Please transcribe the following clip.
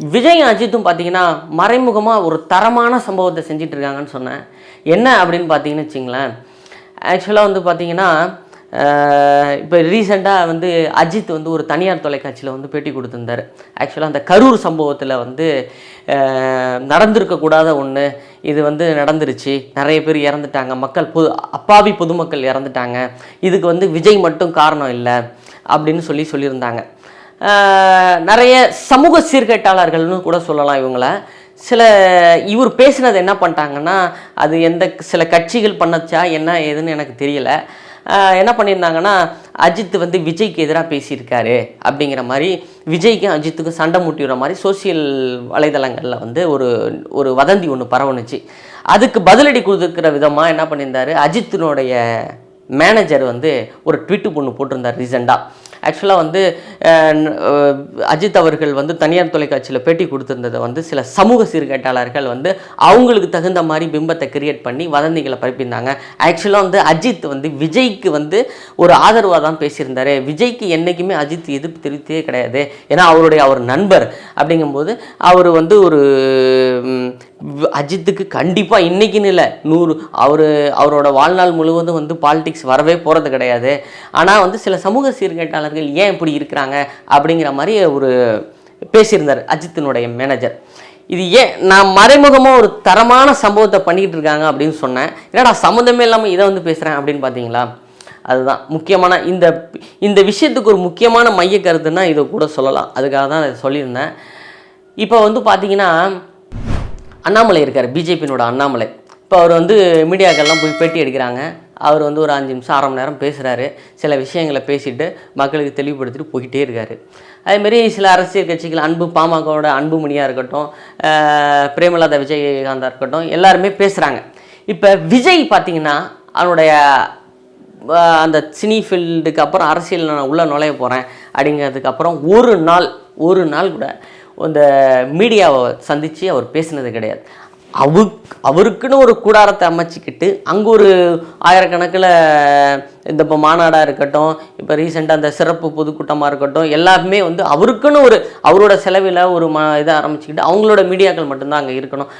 விஜய் அஜித்தும் பார்த்தீங்கன்னா மறைமுகமாக ஒரு தரமான சம்பவத்தை செஞ்சிட்டு இருக்காங்கன்னு சொன்னேன். என்ன அப்படின்னு பார்த்தீங்கன்னு வச்சிங்களேன். ஆக்சுவலாக வந்து பார்த்தீங்கன்னா இப்போ ரீசெண்டாக வந்து அஜித் வந்து ஒரு தனியார் தொலைக்காட்சியில் வந்து பேட்டி கொடுத்துருந்தார். ஆக்சுவலாக அந்த கரூர் சம்பவத்தில் வந்து நடந்திருக்கக்கூடாத ஒன்று இது வந்து நடந்துருச்சு. நிறைய பேர் இறந்துட்டாங்க. மக்கள் பொது அப்பாவி பொதுமக்கள் இறந்துட்டாங்க. இதுக்கு வந்து விஜய் மட்டும் காரணம் இல்லை அப்படின்னு சொல்லி சொல்லியிருந்தாங்க. நிறைய சமூக சீர்கேட்டாளர்கள்னு கூட சொல்லலாம் இவங்கள. சில இவர் பேசினது என்ன பண்ணிட்டாங்கன்னா அது எந்த சில கட்சிகள் பண்ணச்சா என்ன ஏதுன்னு எனக்கு தெரியல. என்ன பண்ணியிருந்தாங்கன்னா அஜித் வந்து விஜய்க்கு எதிராக பேசியிருக்காரு அப்படிங்கிற மாதிரி விஜய்க்கும் அஜித்துக்கும் சண்டை மூட்டிடுற மாதிரி சோசியல் வலைதளங்களில் வந்து ஒரு ஒரு வதந்தி ஒன்று பரவுனுச்சு. அதுக்கு பதிலடி கொடுத்துருக்கிற விதமாக என்ன பண்ணியிருந்தாரு அஜித்தினுடைய மேனேஜர் வந்து ஒரு ட்விட்டு ஒன்று போட்டிருந்தார் ரீசெண்டாக ஆக்சுவலாக வந்து அஜித் அவர்கள் வந்து தனியார் தொலைக்காட்சியில் பேட்டி கொடுத்துருந்ததை வந்து சில சமூக சீர்கேட்டாளர்கள் வந்து அவங்களுக்கு தகுந்த மாதிரி பிம்பத்தை கிரியேட் பண்ணி வதந்திகளை பரப்பியிருந்தாங்க. ஆக்சுவலாக வந்து அஜித் வந்து விஜய்க்கு வந்து ஒரு ஆதரவாக தான் பேசியிருந்தார். விஜய்க்கு என்றைக்குமே அஜித் எதிர்ப்பு தெரிவித்தே கிடையாது. ஏன்னா அவருடைய அவர் நண்பர். அப்படிங்கும்போது அவர் வந்து ஒரு அஜித்துக்கு கண்டிப்பாக இன்றைக்கின்னு இல்லை. நூறு அவர் அவரோட வாழ்நாள் முழுவதும் வந்து பாலிடிக்ஸ் வரவே போகிறது கிடையாது. ஆனால் வந்து சில சமூக சீர்கேட்டாளர்கள் ஏன் இப்படி இருக்கிறாங்க அப்படிங்கிற மாதிரி ஒரு பேசியிருந்தார் அஜித்தினுடைய மேனேஜர் இது ஏன் நான் மறைமுகமாக ஒரு தரமான சம்பவத்தை பண்ணிக்கிட்டு இருக்காங்க அப்படின்னு சொன்னேன். ஏன்னா சம்மந்தமே இல்லாமல் இதை வந்து பேசுகிறேன் அப்படின்னு பார்த்தீங்களா அதுதான் முக்கியமான இந்த இந்த விஷயத்துக்கு ஒரு முக்கியமான மைய கருத்துன்னா இதை கூட சொல்லலாம். அதுக்காக தான் சொல்லியிருந்தேன். இப்போ வந்து பார்த்தீங்கன்னா அண்ணாமலை இருக்கார் பிஜேபியினோட அண்ணாமலை. இப்போ அவர் வந்து மீடியாக்கள்லாம் போய் பேட்டி எடுக்கிறாங்க. அவர் வந்து ஒரு அஞ்சு நிமிஷம் அரை மணி நேரம் பேசுகிறாரு சில விஷயங்களை பேசிட்டு மக்களுக்கு தெளிவுபடுத்திட்டு போய்கிட்டே இருக்காரு. அதேமாரி சில அரசியல் கட்சிகள் அன்பு பாமகவோட அன்புமணியாக இருக்கட்டும் பிரேமலதா விஜயகாந்தாக இருக்கட்டும் எல்லாருமே பேசுகிறாங்க இப்போ விஜய் பார்த்தீங்கன்னா அவனுடைய அந்த சினி ஃபீல்டுக்கு அப்புறம் அரசியல் நான் உள்ளே நுழைய போகிறேன் அப்படிங்கிறதுக்கு அப்புறம் ஒரு நாள் ஒரு நாள் கூட அந்த மீடியாவை சந்தித்து அவர் பேசினது கிடையாது. அவு அவருக்குன்னு ஒரு கூடாரத்தை அமைச்சிக்கிட்டு அங்கே ஒரு ஆயிரக்கணக்கில் இந்த இப்போ மாநாடாக இருக்கட்டும் இப்போ ரீசெண்டாக அந்த சிறப்பு பொதுக்கூட்டமாக இருக்கட்டும் எல்லாமே வந்து அவருக்குன்னு ஒரு அவரோட செலவில் ஒரு ம இதை ஆரம்பிச்சுக்கிட்டு அவங்களோட மீடியாக்கள் மட்டும்தான் அங்கே இருக்கணும்.